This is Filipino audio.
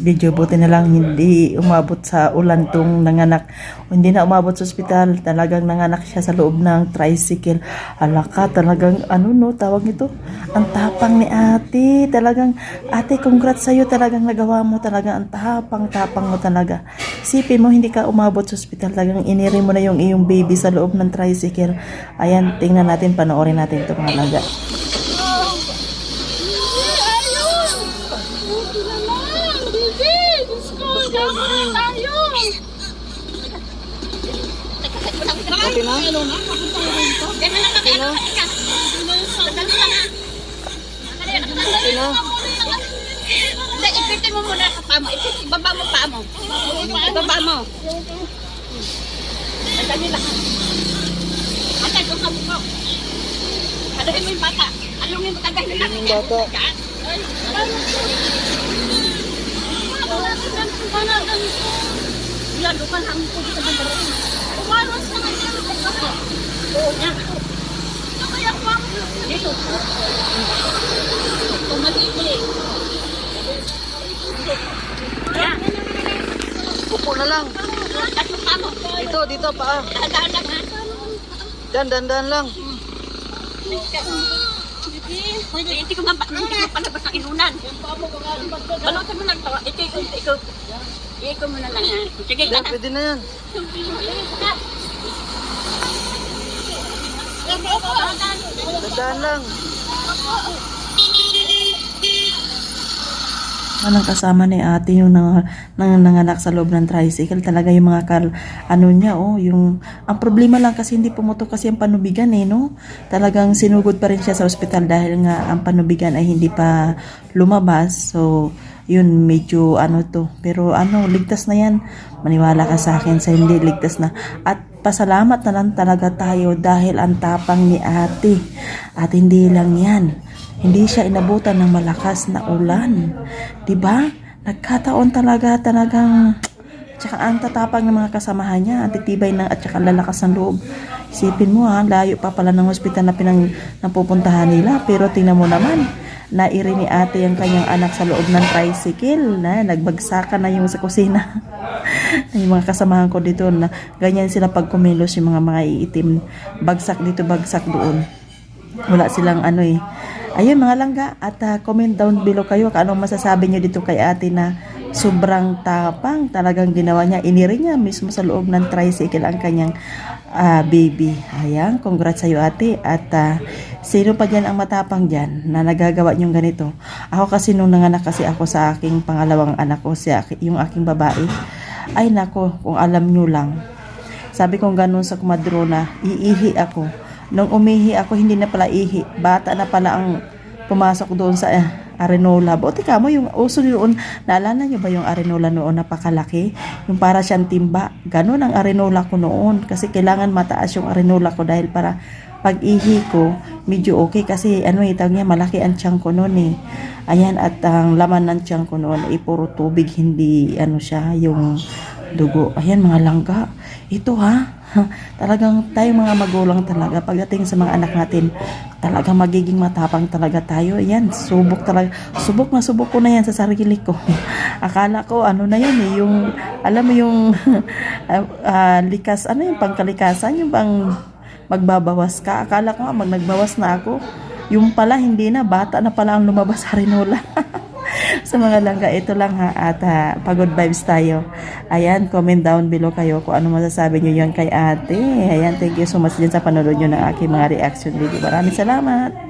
video. Buti na lang hindi umabot sa ulan tong nanganak. Hindi na umabot sa ospital. Talagang nanganak siya sa loob ng tricycle. Alaka, talagang ano no, tawag nito. Ang tapang ni ate. Talagang, ate, congrats sa'yo. Talagang nagawa mo talaga. Ang tapang-tapang mo talaga. Isipin mo, hindi ka umabot sa ospital. Talagang iniri mo na yung iyong baby sa loob ng tricycle. Ayan, tingnan natin, panoorin natin ito mga laga. Ayun! Buti naman, baby! Diyos ko, gano'n tayo! Okay na? Ano na? Papunta na rin to? Ganun lang kami. Ano? Sandali lang ha. Sandali lang. Hindi, ipitin mo muna sa mo. Ipit- Ibaba mo paa mo. Ibaba mo. Sandali lang ha. Ate, doon ka mo. Aluhin mo yung bata. Aluhin mo tagay lang. Yung bata. Yan. Ay, Yan, lukan ang tubig sa bandara. Umaros na nga. Oo. Kaya ko dito. Tumagili. Yan. Upo na lang. Dito, dito, paa. Dadaan lang ha. Dan, dan, dan lang. Pwede, hindi ko nga hindi ko palabas ang inunan. Balutan mo lang to. Ito, ito, ito. Ito mo na lang. Sige, Dan, pwede na yan. Dandan lang. Anong kasama ni ate yung nang, nang nanganak sa loob ng tricycle. Talaga yung mga kal ano niya oh yung ang problema lang kasi hindi pumutok kasi ang panubigan eh no? Talagang sinugod pa rin siya sa ospital dahil nga ang panubigan ay hindi pa lumabas. So yun medyo ano to. Pero ano ligtas na yan. Maniwala ka sa akin sa hindi ligtas na. At pasalamat na lang talaga tayo dahil ang tapang ni ate. At hindi lang yan hindi siya inabutan ng malakas na ulan. 'Di ba? Nagkataon talaga talagang tsaka ang tatapang ng mga kasamahan niya, ang titibay ng at tsaka lalakas ng loob. Isipin mo ha, layo pa pala ng ospital na pinang napupuntahan nila, pero tingnan mo naman, nairi ni ate ang kanyang anak sa loob ng tricycle na nagbagsakan na yung sa kusina. yung mga kasamahan ko dito na ganyan sila pag kumilos yung mga mga iitim bagsak dito bagsak doon wala silang ano eh. Ayun mga langga at ah, comment down below kayo kung anong masasabi nyo dito kay ate na sobrang tapang talagang ginawa niya. Iniri niya mismo sa loob ng tricycle ang kanyang ah, baby. Ayan congrats sa'yo ate. At ah, sino pa dyan ang matapang dyan na nagagawa niyong ganito? Ako kasi nung nanganak kasi ako sa aking pangalawang anak ko si yung aking babae ay nako kung alam nyo lang. Sabi kong ganun sa kumadrona, iihi ako. Nung umihi ako, hindi na pala ihi. Bata na pala ang pumasok doon sa eh, arenola. Buti ka mo, yung uso noon, naalala nyo ba yung arenola noon, napakalaki? Yung para siyang timba. Ganun ang arenola ko noon. Kasi kailangan mataas yung arenola ko dahil para pag ihi ko, medyo okay kasi ano eh, tawag niya, malaki ang tiyan ko noon eh. Ayan, at ang laman ng tiyan ko noon ay puro tubig, hindi ano siya, yung dugo. Ayan mga langga. Ito ha, talagang tayo mga magulang talaga pagdating sa mga anak natin, talagang magiging matapang talaga tayo. Ayan, subok talaga. Subok na subok ko na yan sa sarili ko. Akala ko ano na yan eh, yung alam mo yung ah, ah, likas, ano yung pangkalikasan, yung pang magbabawas ka. Akala ko nga mag nagbawas na ako. Yung pala hindi na, bata na pala ang lumabas sa rinola. Sa mga langga, ito lang ha, at ah, pagod vibes tayo. Ayan, comment down below kayo kung ano masasabi nyo yan kay ate. Ayan, thank you so much din sa panonood nyo ng aking mga reaction video. Maraming salamat!